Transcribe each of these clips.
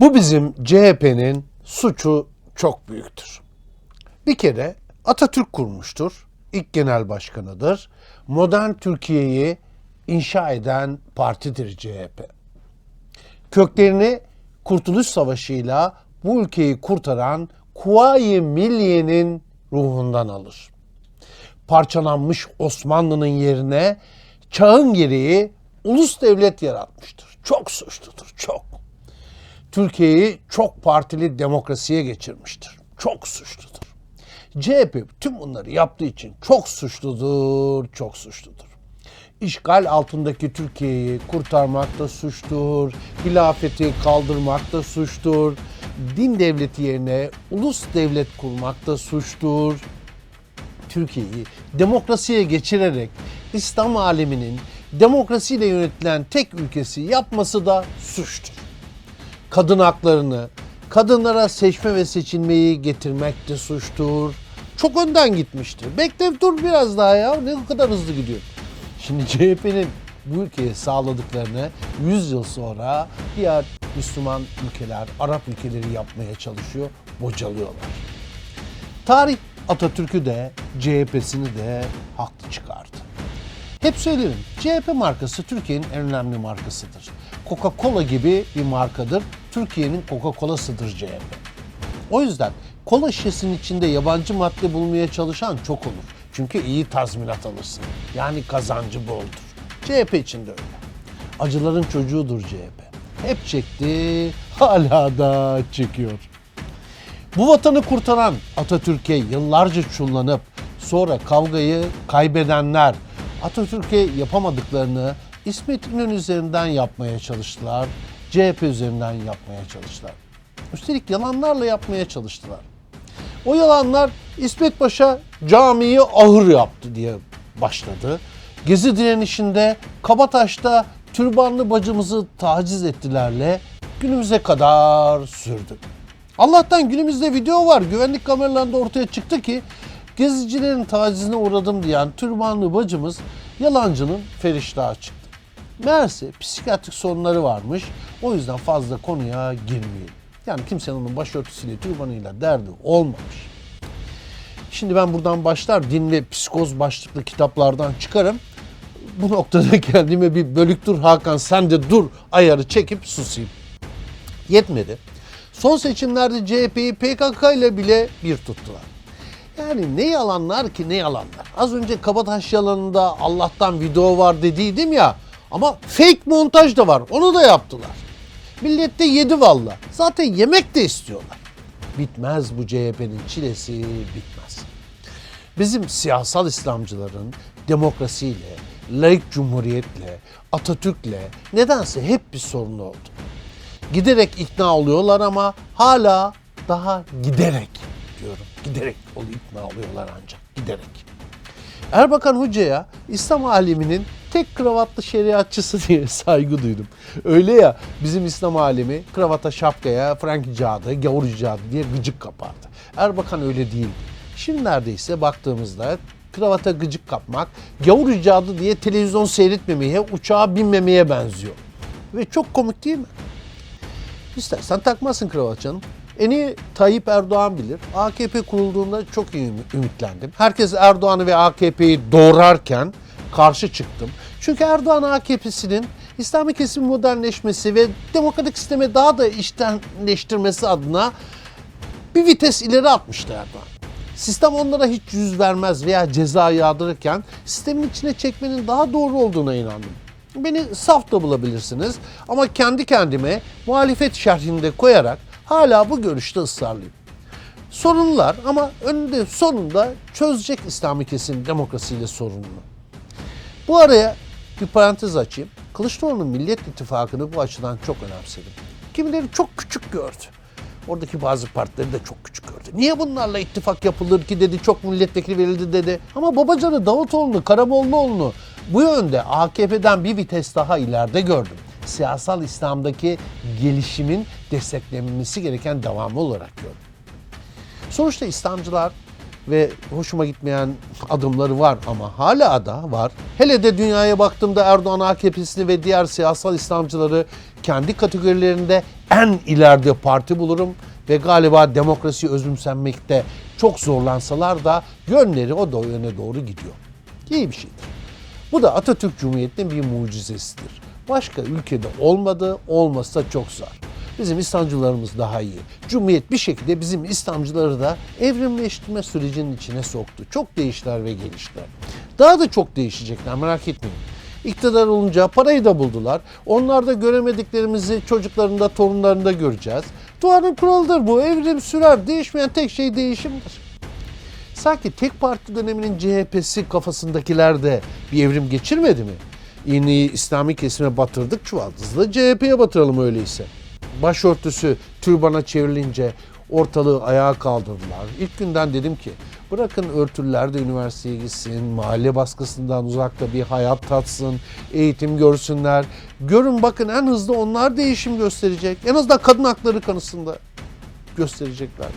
Bu bizim CHP'nin suçu çok büyüktür. Bir kere Atatürk kurmuştur. İlk genel başkanıdır. Modern Türkiye'yi inşa eden partidir CHP. Köklerini Kurtuluş Savaşı'yla bu ülkeyi kurtaran Kuvayi Milliye'nin ruhundan alır. Parçalanmış Osmanlı'nın yerine çağın gereği ulus devlet yaratmıştır. Çok suçludur, çok. Türkiye'yi çok partili demokrasiye geçirmiştir. Çok suçludur. CHP tüm bunları yaptığı için çok suçludur, çok suçludur. İşgal altındaki Türkiye'yi kurtarmakta suçtur, hilafeti kaldırmakta suçtur, din devleti yerine ulus devlet kurmakta suçtur. Türkiye'yi demokrasiye geçirerek İslam aleminin demokrasiyle yönetilen tek ülkesi yapması da suçtur kadın haklarını, kadınlara seçme ve seçilmeyi getirmek de suçtur. Çok önden gitmiştir. Bekle dur biraz daha ya. Ne kadar hızlı gidiyor. Şimdi CHP'nin bu ülkeye sağladıklarını 100 yıl sonra diğer Müslüman ülkeler, Arap ülkeleri yapmaya çalışıyor, bocalıyorlar. Tarih Atatürk'ü de CHP'sini de haklı çıkardı. Hep söylerim CHP markası Türkiye'nin en önemli markasıdır. Coca-Cola gibi bir markadır. Türkiye'nin Coca-Cola'sıdır CHP. O yüzden kola şişesinin içinde yabancı madde bulmaya çalışan çok olur. Çünkü iyi tazminat alırsın. Yani kazancı boldur. CHP için de öyle. Acıların çocuğudur CHP. Hep çekti, hala da çekiyor. Bu vatanı kurtaran Atatürk'e yıllarca çullanıp sonra kavgayı kaybedenler Atatürk'e yapamadıklarını İsmet İnönü üzerinden yapmaya çalıştılar. CHP üzerinden yapmaya çalıştılar. Üstelik yalanlarla yapmaya çalıştılar. O yalanlar İsmet Paşa camiyi ahır yaptı diye başladı. Gezi direnişinde Kabataş'ta türbanlı bacımızı taciz ettilerle günümüze kadar sürdü. Allah'tan günümüzde video var. Güvenlik kameralarında ortaya çıktı ki gezicilerin tacizine uğradım diyen türbanlı bacımız yalancının feriştahı çıktı. Meğerse psikiyatrik sorunları varmış. O yüzden fazla konuya girmeyelim. Yani kimsenin onun başörtüsüyle, türbanıyla derdi olmamış. Şimdi ben buradan başlar din ve psikoz başlıklı kitaplardan çıkarım. Bu noktada kendime bir bölük dur Hakan sen de dur ayarı çekip susayım. Yetmedi. Son seçimlerde CHP'yi PKK ile bile bir tuttular. Yani ne yalanlar ki ne yalanlar. Az önce Kabataş yalanında Allah'tan video var dediydim ya. Ama fake montaj da var. Onu da yaptılar. Millet de yedi valla. Zaten yemek de istiyorlar. Bitmez bu CHP'nin çilesi bitmez. Bizim siyasal İslamcıların demokrasiyle, laik cumhuriyetle, Atatürk'le nedense hep bir sorunu oldu. Giderek ikna oluyorlar ama hala daha giderek diyorum. Giderek ol ikna oluyorlar ancak giderek. Erbakan Hoca'ya İslam aleminin tek kravatlı şeriatçısı diye saygı duydum. Öyle ya bizim İslam alemi kravata şapkaya Frank cadı, gavur cadı diye gıcık kapardı. Erbakan öyle değildi. Şimdi neredeyse baktığımızda kravata gıcık kapmak, gavur cadı diye televizyon seyretmemeye, uçağa binmemeye benziyor. Ve çok komik değil mi? İstersen takmazsın kravat canım. En iyi Tayyip Erdoğan bilir. AKP kurulduğunda çok iyi ümit- ümitlendim. Herkes Erdoğan'ı ve AKP'yi doğrarken karşı çıktım. Çünkü Erdoğan AKP'sinin İslami kesimin modernleşmesi ve demokratik sistemi daha da iştenleştirmesi adına bir vites ileri atmıştı Erdoğan. Sistem onlara hiç yüz vermez veya ceza yağdırırken sistemin içine çekmenin daha doğru olduğuna inandım. Beni saf da bulabilirsiniz ama kendi kendime muhalefet şerhinde koyarak hala bu görüşte ısrarlıyım. Sorunlar ama önünde sonunda çözecek İslami kesim demokrasiyle sorununu. Bu araya bir parantez açayım. Kılıçdaroğlu'nun Millet İttifakı'nı bu açıdan çok önemsedim. Kimileri çok küçük gördü. Oradaki bazı partileri de çok küçük gördü. Niye bunlarla ittifak yapılır ki dedi, çok milletvekili verildi dedi. Ama Babacan'ı, Davutoğlu'nu, Karamollaoğlu'nu bu yönde AKP'den bir vites daha ileride gördüm. Siyasal İslam'daki gelişimin desteklenmesi gereken devamı olarak gördüm. Sonuçta İslamcılar ve hoşuma gitmeyen adımları var ama hala da var. Hele de dünyaya baktığımda Erdoğan AKP'sini ve diğer siyasal İslamcıları kendi kategorilerinde en ileride parti bulurum ve galiba demokrasi özümsenmekte çok zorlansalar da yönleri o da yöne doğru gidiyor. İyi bir şeydir. Bu da Atatürk Cumhuriyeti'nin bir mucizesidir. Başka ülkede olmadı, olmasa çok zor. Bizim İslamcılarımız daha iyi. Cumhuriyet bir şekilde bizim İslamcıları da evrimleştirme sürecinin içine soktu. Çok değiştiler ve geliştiler. Daha da çok değişecekler merak etmeyin. İktidar olunca parayı da buldular. Onlar da göremediklerimizi çocuklarında, torunlarında göreceğiz. Duanın kuralıdır bu. Evrim sürer. Değişmeyen tek şey değişimdir. Sanki tek parti döneminin CHP'si kafasındakiler de bir evrim geçirmedi mi? İğneyi İslami kesime batırdık çuvaldızlı CHP'ye batıralım öyleyse. Başörtüsü türbana çevrilince ortalığı ayağa kaldırdılar. İlk günden dedim ki bırakın örtüller de üniversiteye gitsin, mahalle baskısından uzakta bir hayat tatsın, eğitim görsünler. Görün bakın en hızlı onlar değişim gösterecek. En azından kadın hakları konusunda gösterecekler.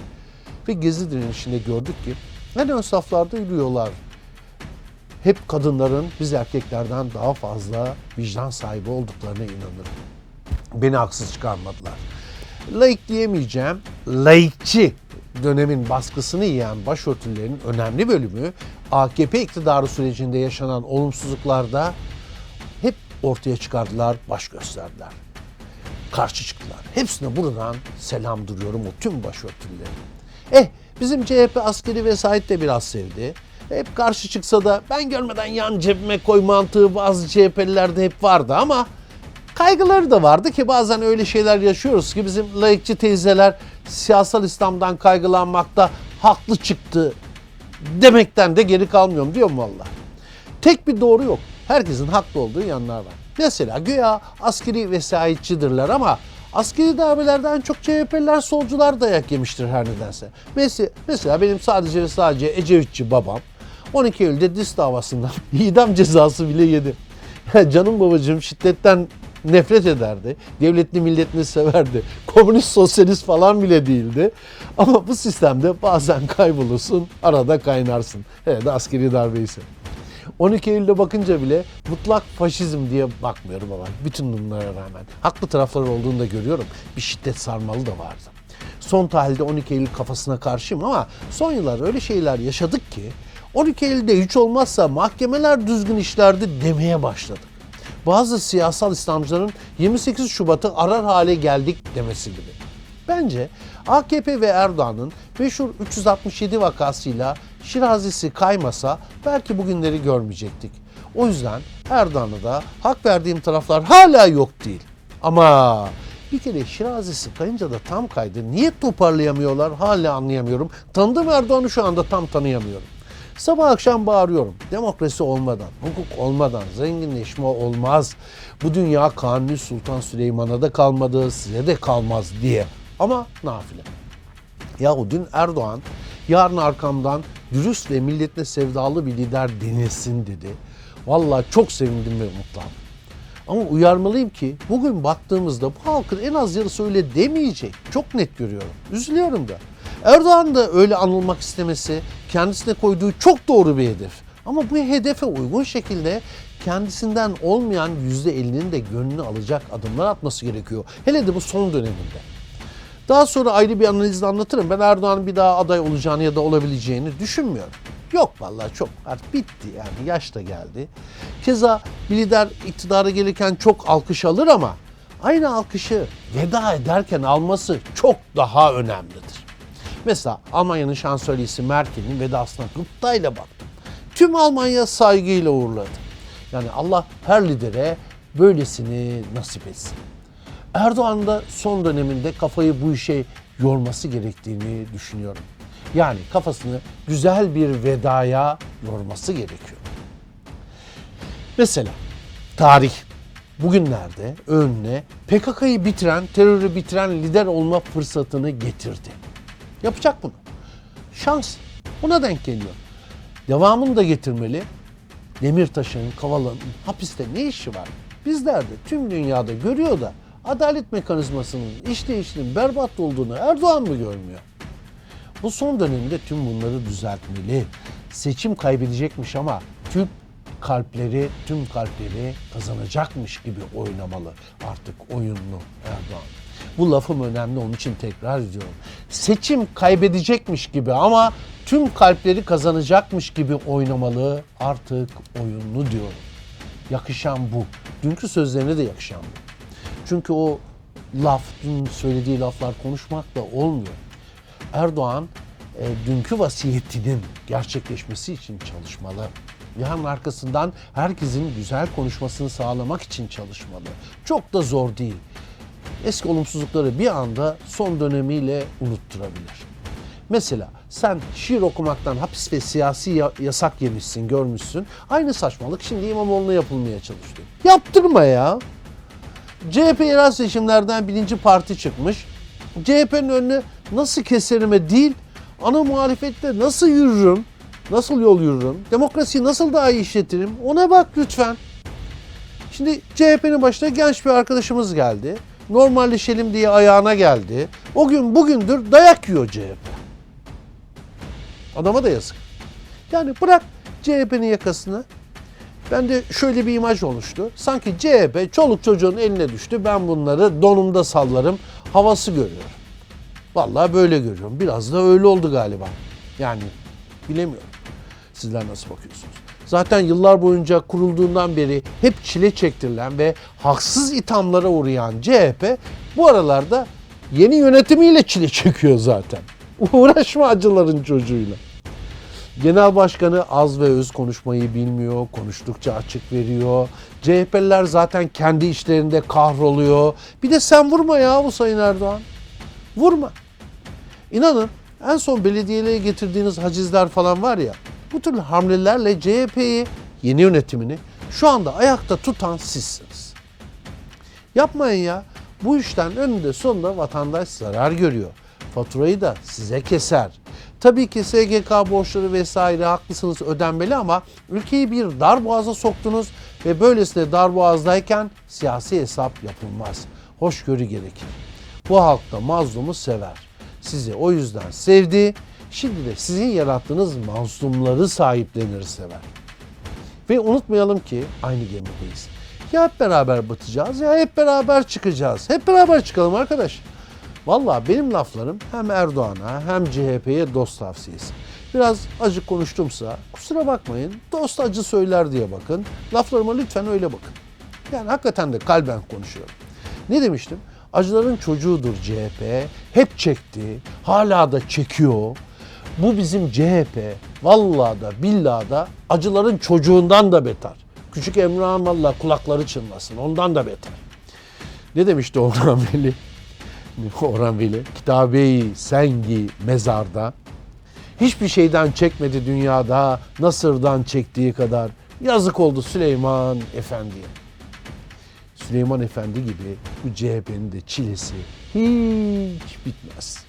Ve Gezi direnişinde gördük ki en ön saflarda yürüyorlar. Hep kadınların biz erkeklerden daha fazla vicdan sahibi olduklarına inanırım. Beni haksız çıkarmadılar. Laik diyemeyeceğim. Laikçi dönemin baskısını yiyen başörtülerin önemli bölümü AKP iktidarı sürecinde yaşanan olumsuzluklarda hep ortaya çıkardılar, baş gösterdiler. Karşı çıktılar. Hepsine buradan selam duruyorum o tüm başörtülüleri. Eh bizim CHP askeri vesayet de biraz sevdi. Hep karşı çıksa da ben görmeden yan cebime koy mantığı bazı CHP'lilerde hep vardı ama kaygıları da vardı ki bazen öyle şeyler yaşıyoruz ki bizim layıkçı teyzeler siyasal İslam'dan kaygılanmakta haklı çıktı demekten de geri kalmıyorum diyorum valla. Tek bir doğru yok. Herkesin haklı olduğu yanlar var. Mesela güya askeri vesayetçidirler ama askeri darbelerden çok CHP'liler solcular dayak yemiştir her nedense. Mesela, mesela benim sadece ve sadece Ecevitçi babam 12 Eylül'de dis davasından idam cezası bile yedi. Canım babacığım şiddetten nefret ederdi. Devletli milletini severdi. Komünist sosyalist falan bile değildi. Ama bu sistemde bazen kaybolursun, arada kaynarsın. Hele de askeri darbe ise. 12 Eylül'de bakınca bile mutlak faşizm diye bakmıyorum ama bütün bunlara rağmen. Haklı tarafları olduğunu da görüyorum. Bir şiddet sarmalı da vardı. Son tahlilde 12 Eylül kafasına karşıyım ama son yıllar öyle şeyler yaşadık ki 12 Eylül'de hiç olmazsa mahkemeler düzgün işlerdi demeye başladık. Bazı siyasal İslamcıların 28 Şubat'ı arar hale geldik demesi gibi. Bence AKP ve Erdoğan'ın meşhur 367 vakasıyla Şirazisi kaymasa belki bugünleri görmeyecektik. O yüzden Erdoğan'a da hak verdiğim taraflar hala yok değil. Ama bir kere Şirazisi kayınca da tam kaydı. Niye toparlayamıyorlar hala anlayamıyorum. Tanıdığım Erdoğan'ı şu anda tam tanıyamıyorum. Sabah akşam bağırıyorum. Demokrasi olmadan, hukuk olmadan zenginleşme olmaz. Bu dünya Kanuni Sultan Süleyman'a da kalmadı, size de kalmaz diye. Ama nafile. Yahu dün Erdoğan yarın arkamdan dürüst ve milletine sevdalı bir lider denilsin dedi. Vallahi çok sevindim ve mutlu oldum. Ama uyarmalıyım ki bugün baktığımızda bu halkın en az yarısı öyle demeyecek. Çok net görüyorum. Üzülüyorum da. Erdoğan da öyle anılmak istemesi kendisine koyduğu çok doğru bir hedef. Ama bu hedefe uygun şekilde kendisinden olmayan %50'nin de gönlünü alacak adımlar atması gerekiyor. Hele de bu son döneminde. Daha sonra ayrı bir analizle anlatırım. Ben Erdoğan'ın bir daha aday olacağını ya da olabileceğini düşünmüyorum. Yok vallahi çok artık bitti yani yaş da geldi. Keza bir lider iktidara gelirken çok alkış alır ama aynı alkışı veda ederken alması çok daha önemlidir. Mesela Almanya'nın şansölyesi Merkel'in vedasına gıptayla baktım. Tüm Almanya saygıyla uğurladı. Yani Allah her lidere böylesini nasip etsin. Erdoğan da son döneminde kafayı bu işe yorması gerektiğini düşünüyorum. Yani kafasını güzel bir vedaya yorması gerekiyor. Mesela tarih bugünlerde önüne PKK'yı bitiren, terörü bitiren lider olma fırsatını getirdi. Yapacak bunu. Şans. Buna denk geliyor. Devamını da getirmeli. Demirtaş'ın, Kavala'nın hapiste ne işi var? Bizler de tüm dünyada görüyor da adalet mekanizmasının işleyişinin berbat olduğunu Erdoğan mı görmüyor? Bu son dönemde tüm bunları düzeltmeli. Seçim kaybedecekmiş ama tüm kalpleri, tüm kalpleri kazanacakmış gibi oynamalı artık oyunlu Erdoğan. Bu lafım önemli onun için tekrar ediyorum. Seçim kaybedecekmiş gibi ama tüm kalpleri kazanacakmış gibi oynamalı artık oyunlu diyorum. Yakışan bu. Dünkü sözlerine de yakışan bu. Çünkü o laf, dün söylediği laflar konuşmakla olmuyor. Erdoğan e, dünkü vasiyetinin gerçekleşmesi için çalışmalı. Yarın arkasından herkesin güzel konuşmasını sağlamak için çalışmalı. Çok da zor değil. Eski olumsuzlukları bir anda son dönemiyle unutturabilir. Mesela sen şiir okumaktan hapis ve siyasi ya- yasak yemişsin, görmüşsün. Aynı saçmalık şimdi İmamoğlu'na yapılmaya çalışıyor. Yaptırma ya. CHP yerel seçimlerden birinci parti çıkmış. CHP'nin önüne nasıl keserime değil, ana muhalefette nasıl yürürüm, nasıl yol yürürüm, demokrasiyi nasıl daha iyi işletirim ona bak lütfen. Şimdi CHP'nin başına genç bir arkadaşımız geldi. Normalleşelim diye ayağına geldi. O gün bugündür dayak yiyor CHP. Adama da yazık. Yani bırak CHP'nin yakasını. Ben de şöyle bir imaj oluştu. Sanki CHP çoluk çocuğun eline düştü. Ben bunları donumda sallarım. Havası görüyorum. Vallahi böyle görüyorum. Biraz da öyle oldu galiba. Yani bilemiyorum. Sizler nasıl bakıyorsunuz? Zaten yıllar boyunca kurulduğundan beri hep çile çektirilen ve haksız ithamlara uğrayan CHP bu aralarda yeni yönetimiyle çile çekiyor zaten. Uğraşma acıların çocuğuyla. Genel başkanı az ve öz konuşmayı bilmiyor, konuştukça açık veriyor. CHP'liler zaten kendi işlerinde kahroluyor. Bir de sen vurma ya bu Sayın Erdoğan. Vurma. İnanın en son belediyelere getirdiğiniz hacizler falan var ya, bu tür hamlelerle CHP'yi, yeni yönetimini şu anda ayakta tutan sizsiniz. Yapmayın ya. Bu işten önünde sonunda vatandaş zarar görüyor. Faturayı da size keser. Tabii ki SGK borçları vesaire haklısınız ödenmeli ama ülkeyi bir dar boğaza soktunuz ve böylesine dar boğazdayken siyasi hesap yapılmaz. Hoşgörü gerekir. Bu halk da mazlumu sever. Sizi o yüzden sevdi. Şimdi de sizin yarattığınız mazlumları sahiplenir sever. Ve unutmayalım ki aynı gemideyiz. Ya hep beraber batacağız ya hep beraber çıkacağız. Hep beraber çıkalım arkadaş. Vallahi benim laflarım hem Erdoğan'a hem CHP'ye dost tavsiyesi. Biraz acı konuştumsa kusura bakmayın dost acı söyler diye bakın. Laflarıma lütfen öyle bakın. Yani hakikaten de kalben konuşuyorum. Ne demiştim? Acıların çocuğudur CHP. Hep çekti. Hala da çekiyor. Bu bizim CHP vallahi da billahi da acıların çocuğundan da beter. Küçük Emrah'ın valla kulakları çınlasın. Ondan da beter. Ne demişti Orhan Veli? Orhan Veli. Kitabeyi sengi mezarda. Hiçbir şeyden çekmedi dünyada Nasır'dan çektiği kadar. Yazık oldu Süleyman Efendi'ye. Süleyman Efendi gibi bu CHP'nin de çilesi hiç bitmez.